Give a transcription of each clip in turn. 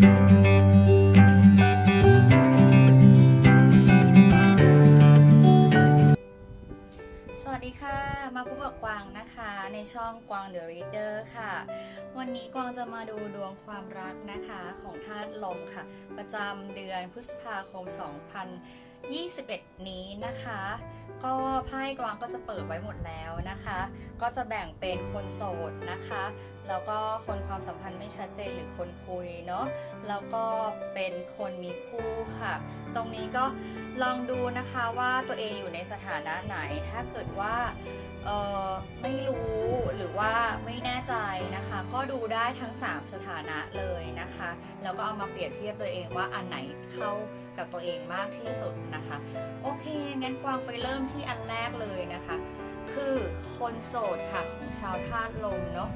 สวัสดีค่ะ มาพบกับกวางนะคะในช่องกวาง The Reader ค่ะ วันนี้กวางจะมาดูดวงความรักนะคะของธาตุลมค่ะ ประจำเดือนพฤษภาคม 2021 นี้นะคะ ก็ไพ่กวางก็จะเปิดไว้หมดแล้วนะคะ ก็จะแบ่งเป็นคนโสดนะคะ แล้วก็คนความสัมพันธ์ไม่ชัดเจนหรือคนคุยเนาะ แล้วก็เป็นคนมีคู่ค่ะ ตรงนี้ก็ลองดูนะคะว่าตัวเองอยู่ในสถานะไหน ถ้าเกิดว่าเออไม่รู้หรือว่าไม่แน่ใจนะคะ ก็ดูได้ทั้ง 3 สถานะเลยนะคะ แล้วก็เอามาเปรียบเทียบตัวเองว่าอันไหนเข้า กับตัวเองมากที่สุดนะคะ โอเค งั้นกวางไปเริ่มที่อันแรกเลยนะคะ คือคนโสดค่ะของชาวธาตุลมเนาะ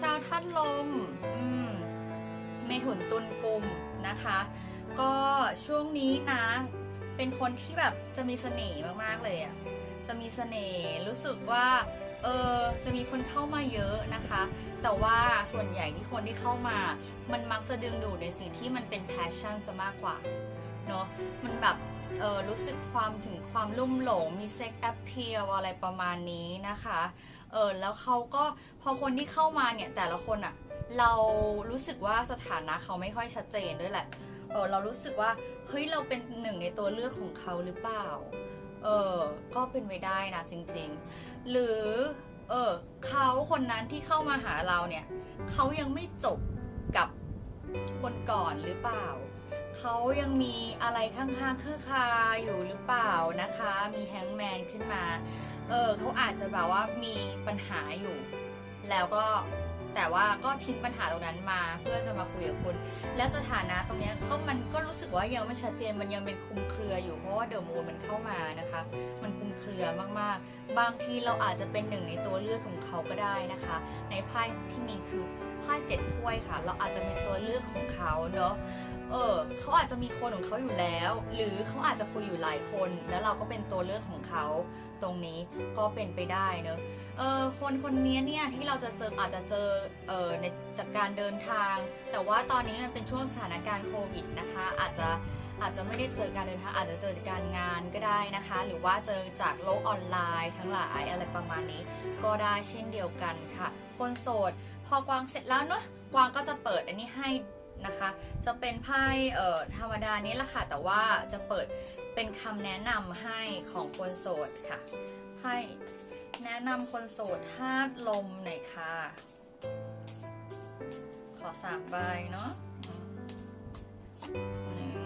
ชาวธาตุลมอืมเมถุนตุลกุมนะคะ ก็ช่วงนี้นะ เป็นคนที่แบบจะมีเสน่ห์มากๆเลยอะจะมีเสน่ห์รู้สึกว่าเออจะมีคนเข้ามาเยอะนะคะ แต่ว่าส่วนใหญ่ที่คนที่เข้ามา มันมักจะดึงดูดในสิ่งที่มันเป็น passion ซะมากกว่า เนอะมันแบบเออรู้สึกความถึงความลุ่มหลงมีเซ็กแอปเพียอะไรประมาณนี้นะคะเออแล้วเขาก็พอคนที่เข้ามาเนี่ยแต่ละคนอะเรารู้สึกว่าสถานะเขาไม่ค่อยชัดเจนด้วยแหละเออเรารู้สึกว่าเฮ้ยเราเป็นหนึ่งในตัวเลือกของเขาหรือเปล่าเออก็เป็นไปได้นะจริงๆ หรือเออเขาคนนั้นที่เข้ามาหาเราเนี่ยเขายังไม่จบกับคนก่อนหรือเปล่า เขายังมีอะไรข้างๆคาอยู่หรือเปล่านะคะ มีแฮงแมนขึ้นมา เออเขาอาจจะแบบว่ามีปัญหาอยู่ แล้วก็แต่ว่าก็ทิ้งปัญหาตรงนั้นมาเพื่อจะมาคุยกับคุณ และสถานะตรงเนี้ยก็มันก็รู้สึกว่ายังไม่ชัดเจนมันยังเป็นคุมเครืออยู่เพราะว่าเดอะมูนมันเข้ามานะคะ มันคุมเครือมากๆ บางทีเราอาจจะเป็นหนึ่งในตัวเลือกของเขาก็ได้นะคะ ในไพ่ที่มีคือไพ่เจ็ดถ้วยค่ะ เราอาจจะเป็นตัวเลือกของเขาเนาะเออเขาอาจจะมีคนของเขาอยู่แล้ว หรือเขาอาจจะคุยอยู่หลายคน แล้วเราก็เป็นตัวเลือกของเขาตรงนี้ก็เป็นไปได้เนอะเออคนคนนี้เนี่ยที่เราจะเจออาจจะเจอเออในจากการเดินทาง แต่ว่าตอนนี้มันเป็นช่วงสถานการณ์โควิดนะคะ อาจจะอาจจะไม่ได้เจอการเดินทางอาจจะเจอจากการงานก็ได้นะคะ หรือว่าเจอจากโลกออนไลน์ ทั้งหลายอะไรประมาณนี้ ก็ได้เช่นเดียวกันค่ะ คนโสด พอกวางเสร็จแล้วเนอะกวางก็จะเปิดอันนี้ให้นะคะ จะเป็นไพ่เอ่อธรรมดานี้แหละค่ะ แต่ว่าจะเปิดเป็นคำแนะนำให้ของคนโสดค่ะไพ่แนะนำคนโสดธาตุลมหน่อยค่ะ ขอสามใบเนาะหนึ่ง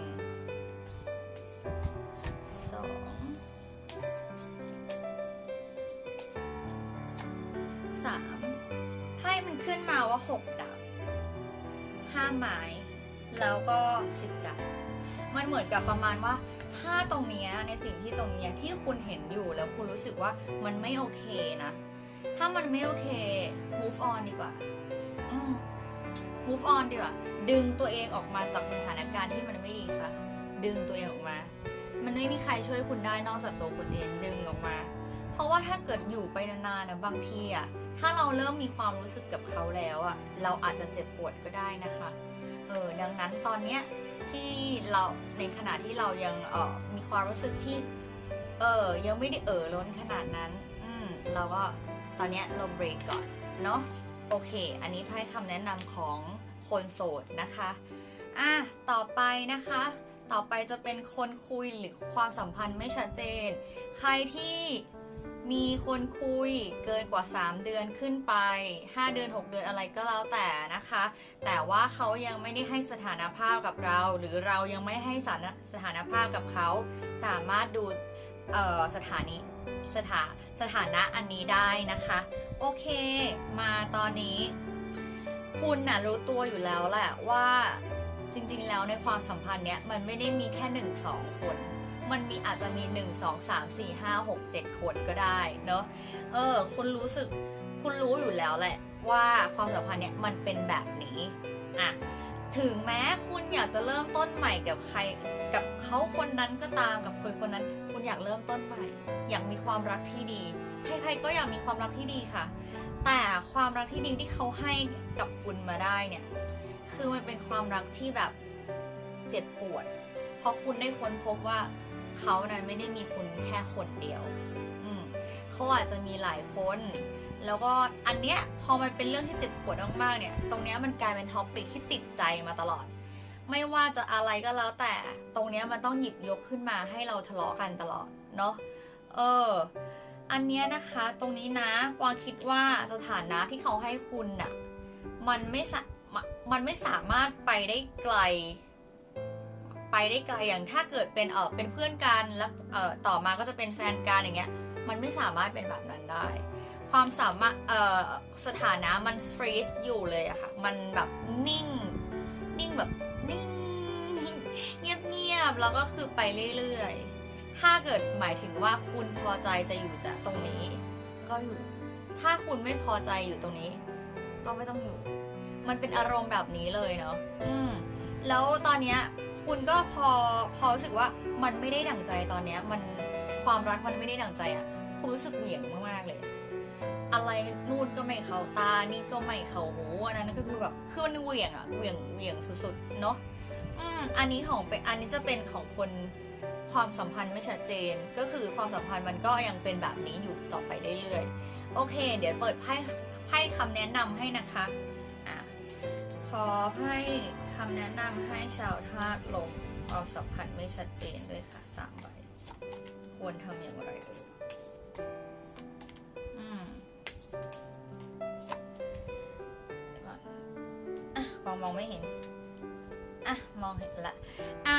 ว่าหกดาบห้าไม้แล้วก็สิบดาบมันเหมือนกับประมาณว่า ถ้าตรงนี้ในสิ่งที่ตรงนี้ที่คุณเห็นอยู่แล้วคุณรู้สึกว่ามันไม่โอเคนะ ถ้ามันไม่โอเค move on ดีกว่าอืม move on ดีกว่า ดึงตัวเองออกมาจากสถานการณ์ที่มันไม่ดีซะดึงตัวเองออกมา มันไม่มีใครช่วยคุณได้นอกจากตัวคุณเองดึงออกมา เพราะว่าถ้าเกิดอยู่ไปนานๆนะบางทีอะ ถ้าเราเริ่มมีความรู้สึกกับเขาแล้วอะเราอาจจะเจ็บปวดก็ได้นะคะเออดังนั้นตอนเนี้ยที่เราในขณะที่เรายังเออมีความรู้สึกที่เออยังไม่ได้เออล้นขนาดนั้น อืมเราก็ตอนเนี้ยเราเบรกก่อนเนาะโอเค อันนี้ไพ่คำแนะนำของคนโสดนะคะอะต่อไปนะคะ ต่อไปจะเป็นคนคุยหรือความสัมพันธ์ไม่ชัดเจน ใครที่ มีคนคุยเกินกว่า 3 เดือนขึ้นไป 5 เดือน 6 เดือนอะไรก็แล้วแต่นะคะ แต่ว่าเขายังไม่ได้ให้สถานภาพกับเรา หรือเรายังไม่ให้สถานสถานภาพกับเขา สามารถดูสถานีสถาสถานะอันนี้ได้นะคะ โอเค มาตอนนี้ คุณน่ะรู้ตัวอยู่แล้วแหละว่าจริงๆแล้วในความสัมพันธ์เนี้ยมันไม่ได้มีแค่หนึ่งสองคน มันมีอาจจะมี 1 2 3 4 5 6 7 คนก็ได้เนอะเออ คุณรู้สึกคุณรู้อยู่แล้วแหละว่าความสัมพันธ์เนี้ยมันเป็นแบบนี้อะถึงแม้คุณอยากจะเริ่มต้นใหม่กับใครกับเขาคนนั้นก็ตามกับคนคนนั้น คุณอยากเริ่มต้นใหม่ อยากมีความรักที่ดี ใครๆก็อยากมีความรักที่ดีค่ะ แต่ความรักที่ดีที่เขาให้กับคุณมาได้เนี่ยคือมันเป็นความรักที่แบบเจ็บปวด เพราะคุณได้ค้นพบว่า เขานั้นไม่ได้มีคุณแค่คนเดียว อืมเขาอาจจะมีหลายคน แล้วก็อันเนี้ยพอมันเป็นเรื่องที่เจ็บปวดมากๆเนี่ย ตรงเนี้ยมันกลายเป็นท็อปปิกที่ติดใจมาตลอด ไม่ว่าจะอะไรก็แล้วแต่ ตรงเนี้ยมันต้องหยิบยกขึ้นมาให้เราทะเลาะกันตลอดเนาะ เออ อันเนี้ยนะคะ ตรงนี้นะกวางคิดว่าสถานะที่เขาให้คุณน่ะ มันไม่สมันไม่สามารถไปได้ไกล ไปได้ไกลอย่างถ้าเกิดเป็นเออเป็นเพื่อนกันแล้วเออต่อมาก็จะเป็นแฟนกันอย่างเงี้ยมันไม่สามารถเป็นแบบนั้นได้ ความสามารถเออสถานะมันฟรีซอยู่เลยอะค่ะมันแบบนิ่งนิ่งแบบนิ่งเงียบๆแล้วก็คือไปเรื่อยๆ ถ้าเกิดหมายถึงว่าคุณพอใจจะอยู่แต่ตรงนี้ ก็อยู่ ถ้าคุณไม่พอใจอยู่ตรงนี้ ก็ไม่ต้องอยู่ มันเป็นอารมณ์แบบนี้เลยเนาะ อืม แล้วตอนเนี้ย คุณก็พอพอรู้สึกว่ามันไม่ได้ดั่งใจตอนเนี้ย มันความรักมันไม่ได้ดั่งใจอะ่ะคุณรู้สึกเหวี่ยงมากๆเลย อะไรนู่นก็ไม่เข้าตานี่ก็ไม่เข้าหูอันนั้นก็คือแบบคือมันเหวี่ยงอะเหวี่ยงเหวี่ยงสุดๆเนาะอืมอันนี้ของเป็นอันนี้จะเป็นของคนความสัมพันธ์ไม่ชัดเจน ก็คือความสัมพันธ์มันก็ยังเป็นแบบนี้อยู่ต่อไปเรื่อยๆโอเค เดี๋ยวเปิดไพ่ไพ่คำแนะนำให้นะคะ ขอไพ่คำแนะนำให้ชาวธาตุลมควาสัมพันธ์ไม่ชัดเจนด้วยค่ะสามใบควรทำอย่างไรอืมเดี๋ยวก่อนอะมองมองไม่เห็น อะ มองเห็นละ อะ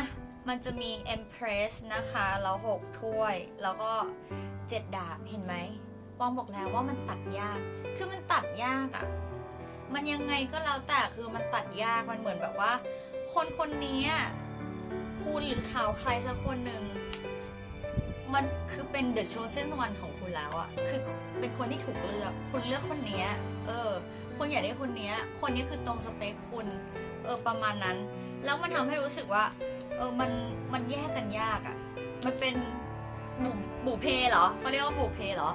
มันจะมี Empress นะคะแล้วหกถ้วย แล้วก็เจ็ดดาบ เห็นไหมวางบอกแล้วว่ามันตัดยาก คือมันตัดยากอะ่ะ มันยังไงก็แล้วแต่คือมันตัดยากมันเหมือนแบบว่า คนคนนี้คุณหรือเขาใครสักคนหนึ่งมันคือเป็น the chosen one ของคุณแล้วอะคือเป็นคนที่ถูกเลือก คุณเลือกคนนี้เออคุณอยากได้คนนี้คนนี้คือตรงสเปคคุณ เออประมาณนั้น แล้วมันทำให้รู้สึกว่า เออมันมันแยกกันยากอะมันเป็น บุบุเพเหรอเขาเรียกว่าบุเพเหรอ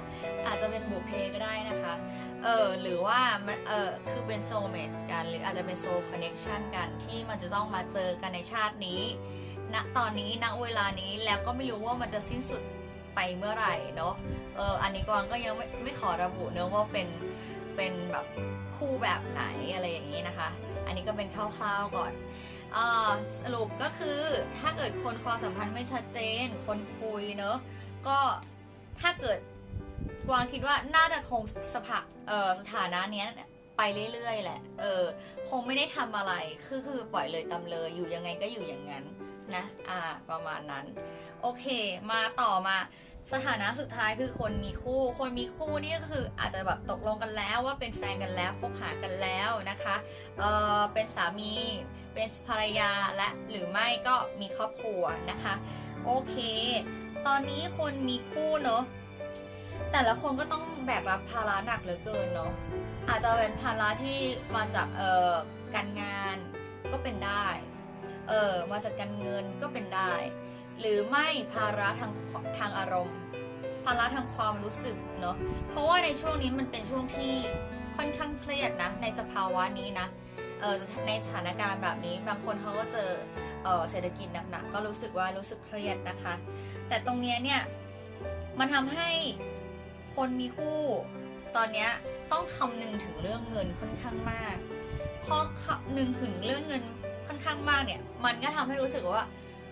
อาจจะเป็นบุเพก็ได้นะคะ เออหรือว่ามันเออคือเป็นโซเมสกัน หรืออาจจะเป็นโซคอนเน c ชันกันที่มันจะต้องมาเจอกันในชาตินี้ณตอนนี้ณเวลานี้แล้วก็ไม่รู้ว่ามันจะสิ้นสุดไปเมื่อไหร่เนาะเอออันนี้กวางก็ยังไม่ไม่ขอระบุเนอะว่าเป็นเป็นแบบคู่แบบไหนอะไรอย่างนี้นะคะ อันนี้ก็เป็นคร่าวๆก่อน สรุปก็คือถ้าเกิดคนความสัมพันธ์ไม่ชัดเจน คนคุยเนอะก็ถ้าเกิดกวางคิดว่าน่าจะคงสภาเอ่อสถานะเนี้ยไปเรื่อยๆแหละ เออ คงไม่ได้ทำอะไร คือคือปล่อยเลยตาเลย อยู่ยังไงก็อยู่อย่างนั้นนะ อ่า ประมาณนั้น โอเค มาต่อมา สถานะสุดท้ายคือคนมีคู่ คนมีคู่นี่ก็คืออาจจะแบบตกลงกันแล้วว่าเป็นแฟนกันแล้วคบหากันแล้วนะคะเออเป็นสามีเป็นภรรยาและหรือไม่ก็มีครอบครัวนะคะ โอเค ตอนนี้คนมีคู่เนอะแต่ละคนก็ต้องแบกรับภาระหนักเหลือเกินเนอะอาจจะเป็นภาระที่มาจากเอ่อการงานก็เป็นได้เออมาจากการเงินก็เป็นได้ หรือไม่ภาระทางทางอารมณ์ ภาระทางความรู้สึกเนาะเพราะว่าในช่วงนี้มันเป็นช่วงที่ค่อนข้างเครียดนะในสภาวะนี้นะเออในสถานการณ์แบบนี้บางคนเขาก็เจอเออเศรษฐกิจหนักๆก็รู้สึกว่ารู้สึกเครียดนะคะ แต่ตรงเนี้ยเนี่ยมันทำให้คนมีคู่ตอนเนี้ยต้องคำนึงถึงเรื่องเงินค่อนข้างมาก เพราะคำนึงถึงเรื่องเงินค่อนข้างมากเนี่ย มันก็ทำให้รู้สึกว่า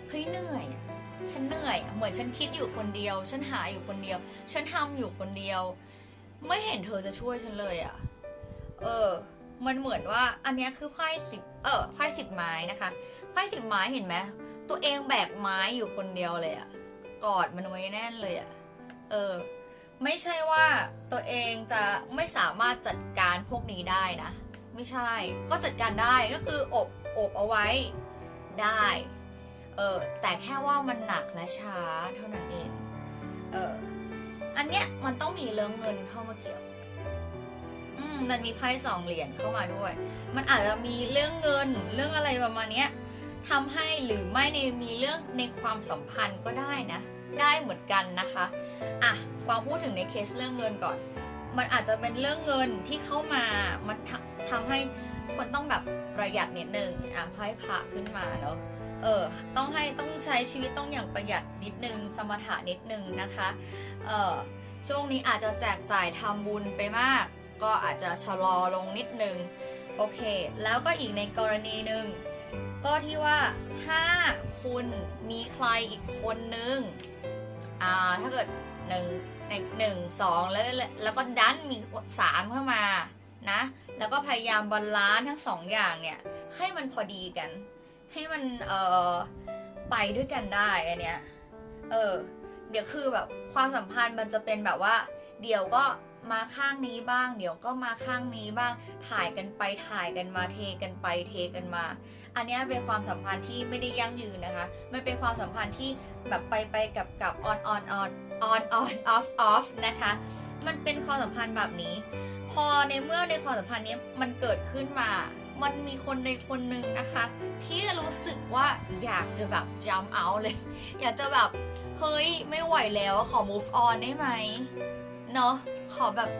เฮ้ยเหนื่อยอะ ฉันเหนื่อย เหมือนฉันคิดอยู่คนเดียว ฉันหาอยู่คนเดียว ฉันทำอยู่คนเดียว ไม่เห็นเธอจะช่วยฉันเลยอะเออ มันเหมือนว่า อันนี้คือไพ่สิบเออไพ่สิบไม้นะคะไพ่สิบไม้เห็นไหมตัวเองแบกไม้อยู่คนเดียวเลยอะกอดมันไว้แน่นเลยอะเออ ไม่ใช่ว่าตัวเองจะไม่สามารถจัดการพวกนี้ได้นะ ไม่ใช่ ก็จัดการได้ก็คืออบอบเอาไว้ได้ เออแต่แค่ว่ามันหนักและช้าเท่านั้นเองเอออันเนี้ยมันต้องมีเรื่องเงินเข้ามาเกี่ยวอืมมันมีไพ่สองเหรียญเข้ามาด้วย มันอาจจะมีเรื่องเงินเรื่องอะไรประมาณเนี้ยทำให้หรือไม่ในมีเรื่องในความสัมพันธ์ก็ได้นะ ได้เหมือนกันนะคะอะกวางพูดถึงในเคสเรื่องเงินก่อน มันอาจจะเป็นเรื่องเงินที่เข้ามา มันทำทำให้คนต้องแบบประหยัดนิดนึงอะไพ่พระขึ้นมาเนาะ เออต้องให้ต้องใช้ชีวิตต้องอย่างประหยัดนิดนึง สมถะนิดนึงนะคะเออช่วงนี้อาจจะแจกจ่ายทำบุญไปมาก ก็อาจจะชะลอลงนิดนึงโอเค แล้วก็อีกในกรณีหนึ่งก็ที่ว่าถ้าคุณมีใครอีกคนนึงอ่าถ้าเกิดหนึ่งหนึ่งหนึ่งสองแล้วแล้วก็ดันมีสามเข้ามานะ แล้วก็พยายามบาลานซ์ทั้งสองอย่างเนี่ย ให้มันพอดีกัน ให้มันเออไปด้วยกันได้อันเนี้ยเออ เดี๋ยวคือแบบความสัมพันธ์มันจะเป็นแบบว่า เดี๋ยวก็มาข้างนี้บ้าง เดี๋ยวก็มาข้างนี้บ้าง ถ่ายกันไปถ่ายกันมาเทกันไปเทกันมา อันเนี้ยเป็นความสัมพันธ์ที่ไม่ได้ยั่งยืนนะคะ มันเป็นความสัมพันธ์ที่แบบไปไปกับกับ on on on on on off off นะคะ มันเป็นความสัมพันธ์แบบนี้ พอในเมื่อในความสัมพันธ์นี้มันเกิดขึ้นมา มันมีคนในคนหนึ่งนะคะ ที่รู้สึกว่าอยากจะแบบ jump out เลย อยากจะแบบ เฮ้ย ไม่ไหวแล้วขอ move on ได้ไหมเนาะขอแบบ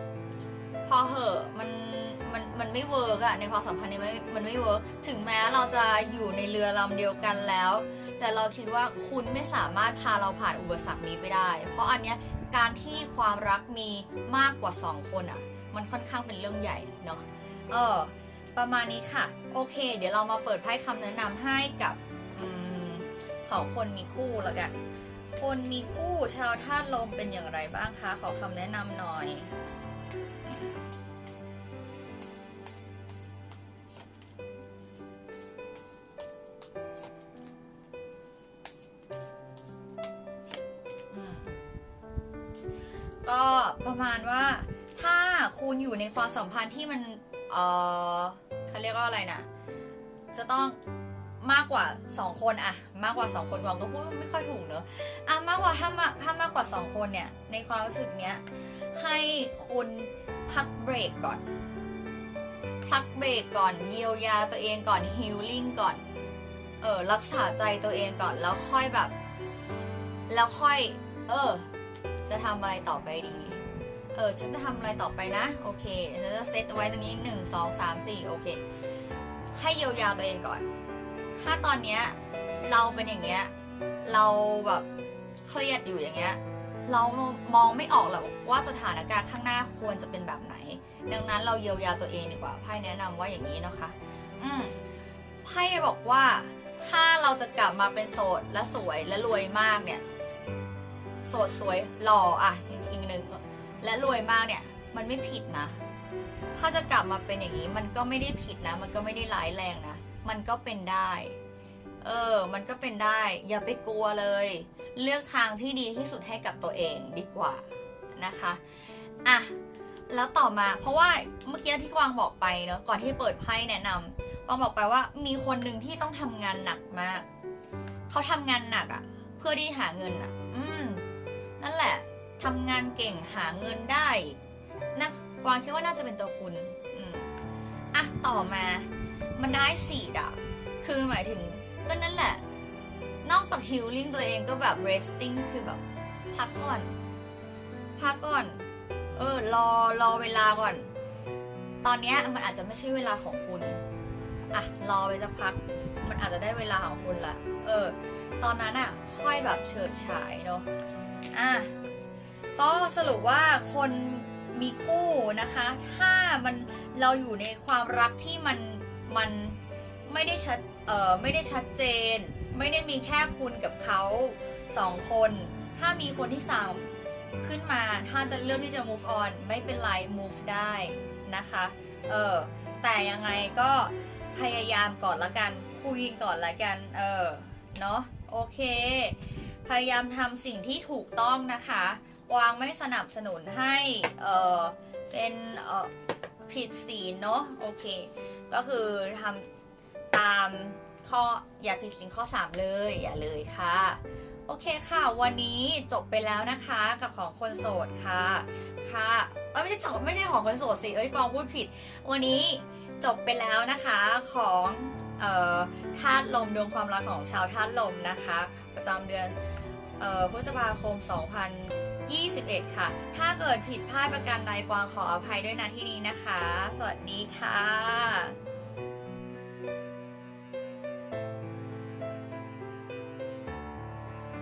พอเหอะมันมันมันไม่เวิร์กอะในความสัมพันธ์นี้ไม่มันไม่เวิร์กถึงแม้เราจะอยู่ในเรือลำเดียวกันแล้ว แต่เราคิดว่าคุณไม่สามารถพาเราผ่านอุปสรรคนี้ไปได้ เพราะอันเนี้ยการที่ความรักมีมากกว่า 2 คนอะมันค่อนข้างเป็นเรื่องใหญ่เนาะเออ ประมาณนี้ค่ะ โอเค เดี๋ยวเรามาเปิดไพ่คำแนะนำให้กับอของคนมีคู่แล้วกัน คนมีคู่ชาวธาตุลมเป็นอย่างไรบ้างคะ ขอคำแนะนำหน่อยก็ประมาณว่าถ้าคุณอยู่ในความสัมพันธ์ที่มัน เออ เขาเรียกว่าอะไรนะ จะต้องมากกว่า 2 คนอะมากกว่า 2 คนกวางก็พูดไม่ค่อยถูกเนอะอะมากกว่าถ้ามาถ้ามากกว่า 2 คนเนี่ย ในความรู้สึกเนี้ยให้คุณพักเบรกก่อน พักเบรกก่อนเยียวยาตัวเองก่อนฮิลลิ่งก่อน เออรักษาใจตัวเองก่อนแล้วค่อยแบบ แล้วค่อย เออ จะทำอะไรต่อไปดี เออฉันจะทำอะไรต่อไปนะโอเคเดี๋ยวฉันจะเซตไว้ตรงนี้หนึ่งสองสามสี่โอเค ให้เยียวยาตัวเองก่อน ถ้าตอนเนี้ยเราเป็นอย่างเงี้ยเราแบบเครียดอยู่อย่างเงี้ยเรามองไม่ออกหรอกว่าสถานการณ์ข้างหน้าควรจะเป็นแบบไหน ดังนั้นเราเยียวยาตัวเองดีกว่าไพ่แนะนำว่าอย่างนี้นะคะ อืมไพ่บอกว่าถ้าเราจะกลับมาเป็นโสดและสวยและรวยมากเนี่ย โสดสวยหล่ออะอีกอีกหนึ่ง และรวยมากเนี่ยมันไม่ผิดนะ ถ้าจะกลับมาเป็นอย่างนี้มันก็ไม่ได้ผิดนะ มันก็ไม่ได้ร้ายแรงนะ มันก็เป็นได้ เออ มันก็เป็นได้ อย่าไปกลัวเลย เลือกทางที่ดีที่สุดให้กับตัวเองดีกว่านะคะอะแล้วต่อมาเพราะว่าเมื่อกี้ที่กวางบอกไปเนาะก่อนที่เปิดไพ่แนะนำกวางบอกไปว่ามีคนหนึ่งที่ต้องทำงานหนักมาก เขาทำงานหนักอะ่ะ เพื่อที่หาเงินอะ่ะ อืมนั่นแหละ ทำงานเก่งหาเงินได้นักกวางคิดว่าน่าจะเป็นตัวคุณอืมอะต่อมา มันได้สี่ดาบคือหมายถึงก็นั่นแหละ นอกจากฮิลลิ่งตัวเองก็แบบ resting คือแบบ พักก่อน พักก่อน เออ รอรอเวลาก่อน ตอนนี้มันอาจจะไม่ใช่เวลาของคุณ อะ รอไปสักพัก มันอาจจะได้เวลาของคุณละ เออ ตอนนั้นอะ ค่อยแบบเฉิดฉายเนาะ อะ ก็สรุปว่าคนมีคู่นะคะ ถ้ามันเราอยู่ในความรักที่มันมันไม่ได้ชัดเอ่อไม่ได้ชัดเจน ไม่ได้มีแค่คุณกับเขาสองคน ถ้ามีคนที่สามขึ้นมาถ้าจะเลือกที่จะ move on ไม่เป็นไร move ได้นะคะเออแต่ยังไงก็พยายามก่อนละกันคุยก่อนละกันเออเนาะโอเค พยายามทำสิ่งที่ถูกต้องนะคะ กวางไม่สนับสนุนให้เออเป็นเออผิดศีลเนาะโอเค ก็คือทำตามข้ออย่าผิดศีลข้อ 3 เลยอย่าเลยค่ะโอเคค่ะ วันนี้จบไปแล้วนะคะกับของคนโสดค่ะ ค่ะเอ้ยไม่ใช่ของไม่ใช่ของคนโสดสิเอ้ยกวางพูดผิด วันนี้จบไปแล้วนะคะของเอ่อธาตุลมดวงความรักของชาวธาตุลมนะคะ ประจำเดือนเอ่อพฤษภาคม 21 ค่ะ ถ้าเกิดผิดพลาดประการใดกวางขออภัยด้วยนะที่นี้นะคะ สวัสดีค่ะ